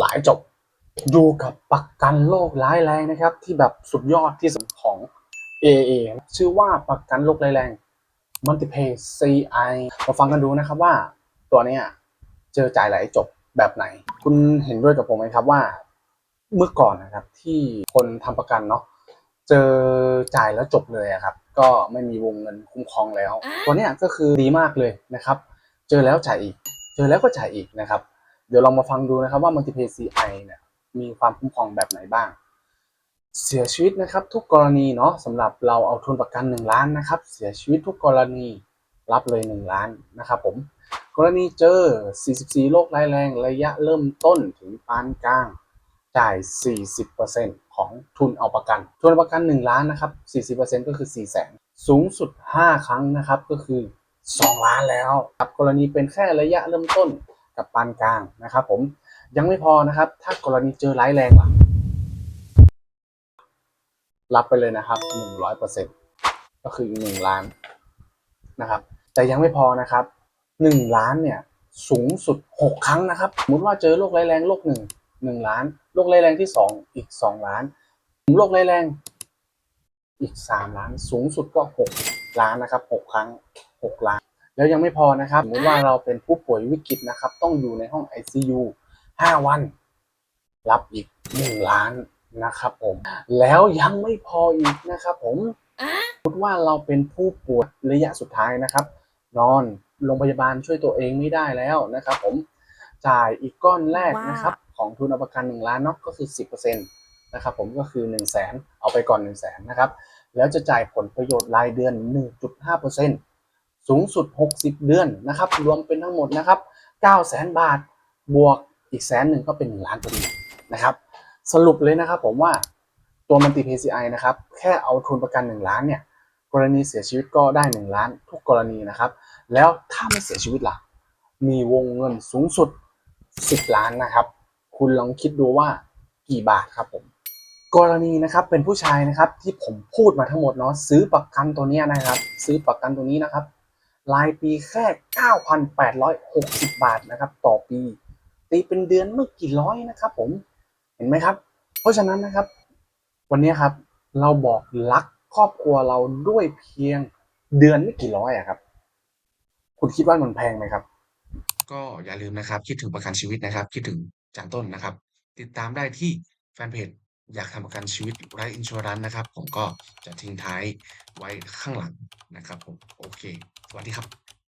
หลายจบ อยู่กับประกันโรคร้ายแรงนะครับ ที่แบบสุดยอดที่สุดของ AA ชื่อว่าประกันโรคร้ายแรง Multipay CI มาฟังกันดูนะครับว่าตัวเนี้ยเจอจ่ายหลายจบแบบไหน คุณเห็นด้วยกับผมไหมครับว่า เมื่อก่อนนะครับที่คนทำประกันเนาะเจอจ่ายแล้วจบเลยอะครับ ก็ไม่มีวงเงินคุ้มครองแล้ว ตัวเนี้ยก็คือดีมากเลยนะครับ เจอแล้วจ่ายอีก เจอแล้วก็จ่ายอีกนะครับ เดี๋ยวลองมาฟังดูนะครับว่า Multipay CI เนี่ยมีความคุ้มครองแบบไหนบ้าง เสียชีวิตนะครับ ทุกกรณีเนาะสำหรับเราเอาทุนประกัน 1 ล้านนะครับ เสียชีวิตทุกกรณีรับเลย 1 ล้านนะครับผมกรณีเจอ 44 โรคร้ายแรงระยะเริ่มต้นถึงปานกลาง จ่าย 40%ของทุนเอาประกัน ทุนประกัน 1 ล้านนะครับ 40%ก็คือ 4 0 0 0 0 0สูงสุด 5 ครั้งนะครับก็คือ 2 ล้านแล้วครับกรณีเป็นแค่ระยะเริ่มต้น กับปานกลางนะครับ ผมยังไม่พอนะครับ ถ้ากรณีเจอร้ายแรงล่ะ รับไปเลยนะครับ100%ก็คือ1ล้านนะครับ แต่ยังไม่พอนะครับ1ล้านเนี่ยสูงสุด6ครั้งนะครับสมมติว่าเจอโรคร้ายแรงโรคหนึ่ง1ล้านโรคร้ายแรงที่2อีก2ล้านโรคร้ายแรงอีก3ล้าน สูงสุดก็6ล้านนะครับ6ครั้ง6ล้าน แล้วยังไม่พอนะครับสมมติว่าเราเป็นผู้ป่วยวิกฤตนะครับ ต้องอยู่ในห้อง ICU 5 วัน รับอีก 1 ล้านนะครับผม แล้วยังไม่พออีกนะครับผมสมมติว่าเราเป็นผู้ป่วยระยะสุดท้ายนะครับ นอนโรงพยาบาลช่วยตัวเองไม่ได้แล้วนะครับ ผมจ่ายอีกก้อนแรกนะครับ ของทุนเอาประกัน 1 ล้านเนาะก็คือ 10%นะครับผมก็คือ 1 0 0 0 0แสนเอาไปก่อน 1 0 0 0 0แสนนะครับ แล้วจะจ่ายผลประโยชน์รายเดือน 1.5% สูงสุด 60 เดือนนะครับ รวมเป็นทั้งหมดนะครับ9 0 0 0 0 0บาทบวกอีกแสนหนึ่งก็เป็น1ล้านพอดีนะครับ สรุปเลยนะครับผมว่าตัวมันติ PCI นะครับ แค่เอาทุนประกัน 1 ล้านเนี่ยกรณีเสียชีวิตก็ได้ 1 ล้าน ทุกกรณีนะครับ แล้วถ้าไม่เสียชีวิตล่ะ มีวงเงินสูงสุด 10 ล้านนะครับ คุณลองคิดดูว่ากี่บาทครับผม กรณีนะครับเป็นผู้ชายนะครับที่ผมพูดมาทั้งหมดเนาะซื้อประกันตัวเนี้ยนะครับ ซื้อประกันตัวนี้นะครับ รายปีแค่ 9,860 บาทนะครับ ต่อปี ตีเป็นเดือนไม่กี่ร้อยนะครับ ผมเห็นไหมครับ เพราะฉะนั้นนะครับ วันนี้ครับ เราบอกรักครอบครัวเราด้วยเพียงเดือนไม่กี่ร้อยอะครับ คุณคิดว่ามันแพงไหมครับ ก็อย่าลืมนะครับ คิดถึงประกันชีวิตนะครับ คิดถึงจานต้นนะครับ ติดตามได้ที่แฟนเพจอยากทำประกันชีวิตไรอินชัวรันนะครับ ผมก็จะทิ้งท้ายไว้ข้างหลังนะครับผมโอเค สวัสดีครับ